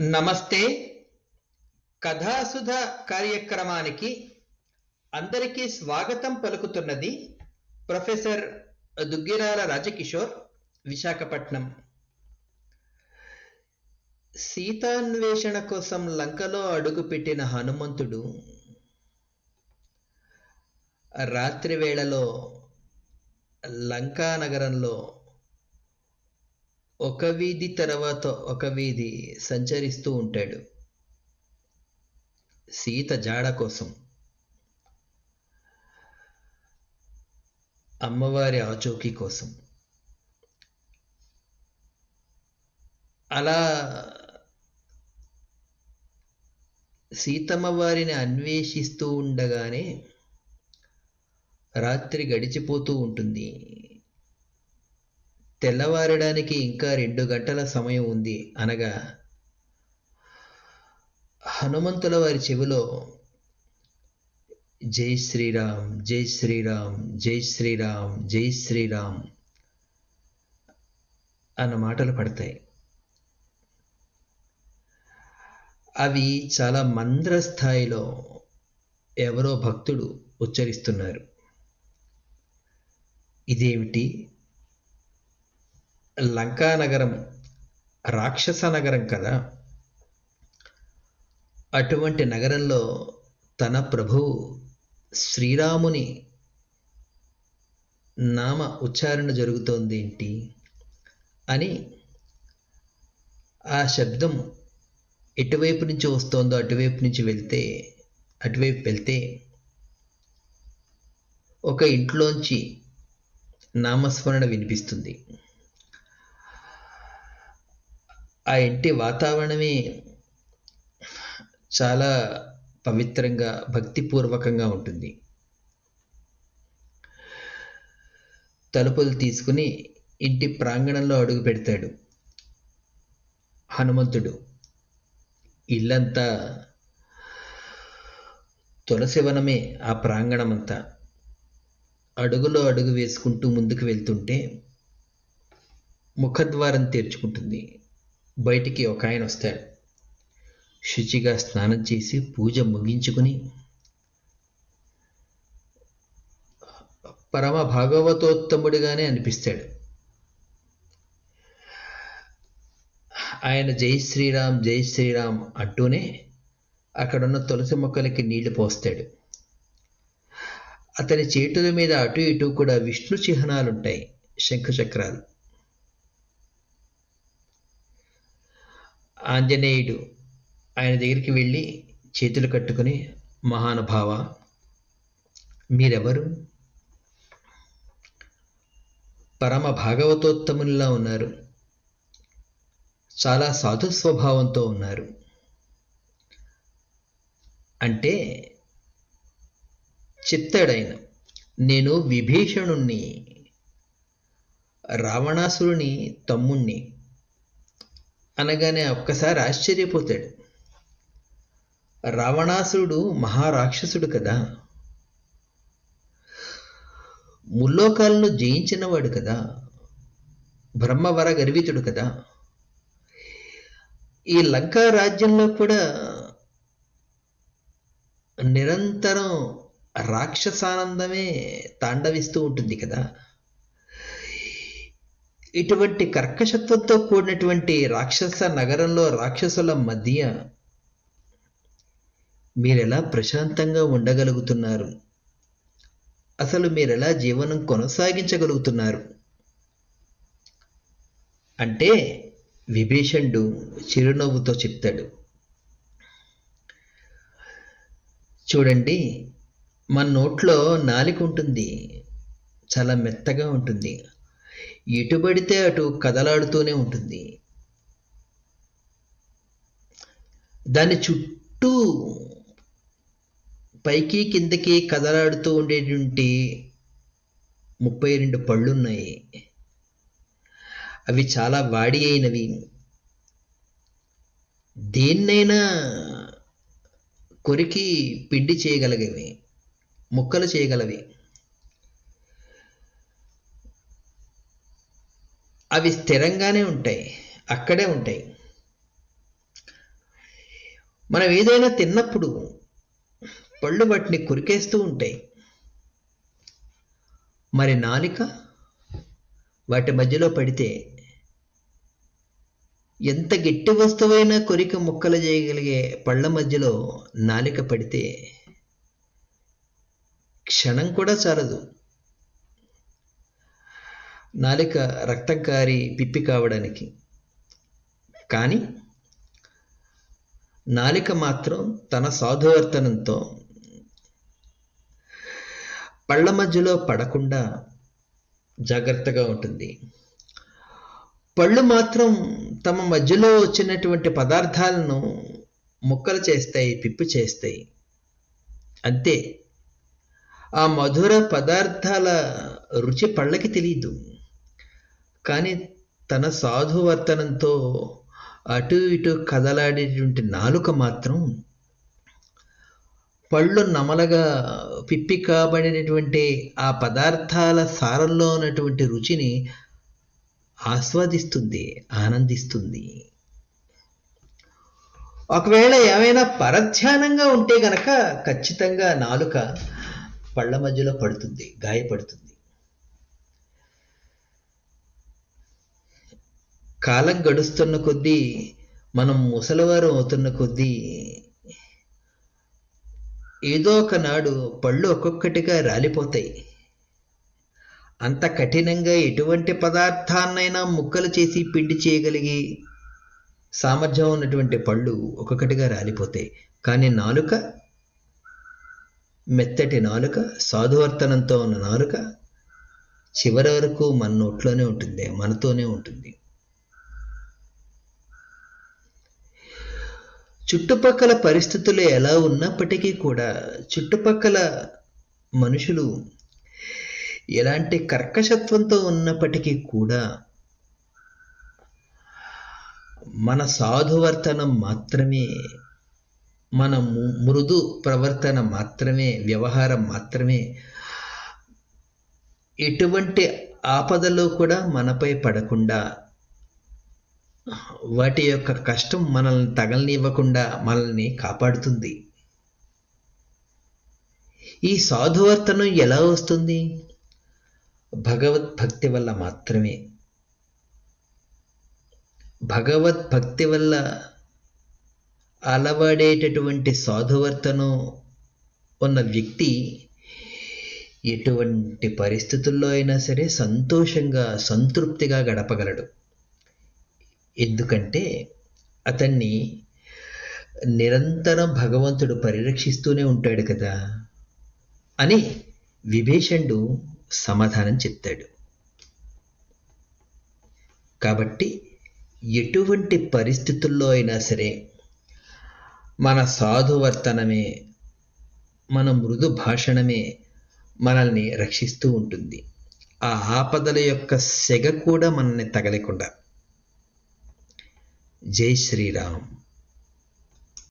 నమస్తే. కథాసుధ కార్యక్రమానికి అందరికీ స్వాగతం పలుకుతున్నది ప్రొఫెసర్ దుగ్గిరాల రాజకిషోర్ విశాఖపట్నం. సీతాన్వేషణ కోసం లంకలో అడుగుపెట్టిన హనుమంతుడు రాత్రి వేళలో లంకా నగరంలో ఒక వీధి తర్వాత ఒక వీధి సంచరిస్తూ ఉంటాడు. సీత జాడ కోసం. అమ్మవారి ఆచూకీ కోసం. అలా సీతమ్మ వారిని అన్వేషిస్తూ ఉండగానే రాత్రి గడిచిపోతూ ఉంటుంది. తెల్లవారడానికి ఇంకా రెండు గంటల సమయం ఉంది అనగా హనుమంతుల వారి చెవిలో జై శ్రీరామ్ జై శ్రీరామ్ జై శ్రీరామ్ జై శ్రీరామ్ అన్న మాటలు పడతాయి. అవి చాలా మంద్ర స్థాయిలో ఎవరో భక్తుడు ఉచ్చరిస్తున్నారు. ఇదేమిటి? లంకా నగరం రాక్షస నగరం కదా? అటువంటి నగరంలో తన ప్రభువు శ్రీరాముని నామ ఉచ్చారణ జరుగుతోంది ఏంటి అని ఆ శబ్దం ఎటువైపు నుంచి వస్తోందో అటువైపు నుంచి వెళ్తే అటువైపు వెళ్తే ఒక ఇంట్లోంచి నామస్మరణ వినిపిస్తుంది. ఆ ఇంటి వాతావరణమే చాలా పవిత్రంగా భక్తిపూర్వకంగా ఉంటుంది. తలుపులు తీసుకుని ఇంటి ప్రాంగణంలో అడుగు పెడతాడు. హనుమంతుడు ఇల్లంతా తులసివనమే ఆ ప్రాంగణమంతా. అడుగులో అడుగు వేసుకుంటూ ముందుకు వెళ్తుంటే ముఖద్వారం తెరుచుకుంటుంది. బయటికి ఒక ఆయన వస్తాడు. శుచిగా స్నానం చేసి పూజ ముగించుకుని పరమ భాగవతోత్తముడిగానే అనిపిస్తాడు. ఆయన జై శ్రీరామ్ జై శ్రీరామ్ అంటూనే అక్కడున్న తులసి మొక్కలకి నీళ్ళు పోస్తాడు. అతని చేతుల మీద అటు ఇటు కూడా విష్ణు చిహ్నాలుంటాయి శంఖచక్రాలు. ఆంజనేయుడు ఆయన దగ్గరికి వెళ్ళి చేతులు కట్టుకుని మహానుభావ మీరెవరు? పరమ భాగవతోత్తమునిలా ఉన్నారు. చాలా సాధు స్వభావంతో ఉన్నారు. అంటే చిత్తడైన నేను విభీషణుణ్ణి రావణాసురుని తమ్ముణ్ణి అనగానే ఒక్కసారి ఆశ్చర్యపోతాడు. రావణాసురుడు మహారాక్షసుడు కదా. ముల్లోకాలను జయించినవాడు కదా. బ్రహ్మవర గర్వితుడు కదా. ఈ లంకా రాజ్యంలో కూడా నిరంతరం రాక్షసానందమే తాండవిస్తూ ఉంటుంది కదా. ఇటువంటి కర్కశత్వంతో కూడినటువంటి రాక్షస నగరంలో రాక్షసుల మధ్య మీరెలా ప్రశాంతంగా ఉండగలుగుతున్నారు? అసలు మీరెలా జీవనం కొనసాగించగలుగుతున్నారు? అంటే విభీషణుడు చిరునవ్వుతో చెప్తాడు. చూడండి మన నోట్లో నాలిక ఉంటుంది. చాలా మెత్తగా ఉంటుంది. ఎటుబడితే అటు కదలాడుతూనే ఉంటుంది. దాని చుట్టూ పైకి కిందకి కదలాడుతూ ఉండేటువంటి ముప్పై రెండు పళ్ళున్నాయి. అవి చాలా వాడి అయినవి. దేన్నైనా కొరికి పిండి చేయగలిగేవి ముక్కలు చేయగలవి. అవి స్థిరంగానే ఉంటాయి. అక్కడే ఉంటాయి. మనం ఏదైనా తిన్నప్పుడు పళ్ళు వాటిని కొరికేస్తూ ఉంటాయి. మరి నాలిక వాటి మధ్యలో పడితే ఎంత గట్టి వస్తువైనా కొరిక ముక్కలు చేయగలిగే పళ్ళ మధ్యలో నాలిక పడితే క్షణం కూడా చాలదు. నాలిక రక్తం కారి పిప్పి కావడానికి. కానీ నాలిక మాత్రం తన సాధువర్తనంతో పళ్ళ మధ్యలో పడకుండా జాగ్రత్తగా ఉంటుంది. పళ్ళు మాత్రం తమ మధ్యలో వచ్చినటువంటి పదార్థాలను ముక్కలు చేస్తాయి పిప్పి చేస్తాయి. అంతే. ఆ మధుర పదార్థాల రుచి పళ్ళకి తెలియదు కానీ తన సాధువర్తనంతో అటు ఇటు కదలాడేటువంటి నాలుక మాత్రం పళ్ళు నమలగా పిప్పి కాబడినటువంటి ఆ పదార్థాల సారంలో ఉన్నటువంటి రుచిని ఆస్వాదిస్తుంది ఆనందిస్తుంది. ఒకవేళ ఏమైనా పరధ్యానంగా ఉంటే గనక ఖచ్చితంగా నాలుక పళ్ళ మధ్యలో పడుతుంది గాయపడుతుంది. కాలం గడుస్తున్న కొద్దీ మనం ముసలివారం అవుతున్న కొద్దీ ఏదో ఒకనాడు పళ్ళు ఒక్కొక్కటిగా రాలిపోతాయి. అంత కఠినంగా ఎటువంటి పదార్థాన్నైనా ముక్కలు చేసి పిండి చేయగలిగి సామర్థ్యం ఉన్నటువంటి పళ్ళు ఒక్కొక్కటిగా రాలిపోతాయి. కానీ నాలుక? మెత్తటి నాలుక సాధువర్తనంతో ఉన్న నాలుక? చివరి వరకు మన నోట్లోనే ఉంటుంది మనతోనే ఉంటుంది. చుట్టుపక్కల పరిస్థితులు ఎలా ఉన్నప్పటికీ కూడా చుట్టుపక్కల మనుషులు ఎలాంటి కర్కశత్వంతో ఉన్నప్పటికీ కూడా మన సాధువర్తనం మాత్రమే మన మృదు ప్రవర్తన మాత్రమే వ్యవహారం మాత్రమే ఎటువంటి ఆపదలో కూడా మనపై పడకుండా వాటి యొక్క కష్టం మనల్ని తగలనివ్వకుండా మనల్ని కాపాడుతుంది. ఈ సాధువర్తనం ఎలా వస్తుంది? భగవద్భక్తి వల్ల మాత్రమే. భగవద్భక్తి వల్ల అలవాడేటటువంటి సాధువర్తనం ఉన్న వ్యక్తి ఎటువంటి పరిస్థితుల్లో అయినా సరే సంతోషంగా సంతృప్తిగా గడపగలడు. ఎందుకంటే అతన్ని నిరంతరం భగవంతుడు పరిరక్షిస్తూనే ఉంటాడు కదా అని విభీషణుడు సమాధానం చెప్తాడు. కాబట్టి ఎటువంటి పరిస్థితుల్లో అయినా సరే మన సాధువర్తనమే మన మృదు భాషణమే మనల్ని రక్షిస్తూ ఉంటుంది. ఆ ఆపదల యొక్క సెగ కూడా మనల్ని తగలకుండా జై శ్రీరామ్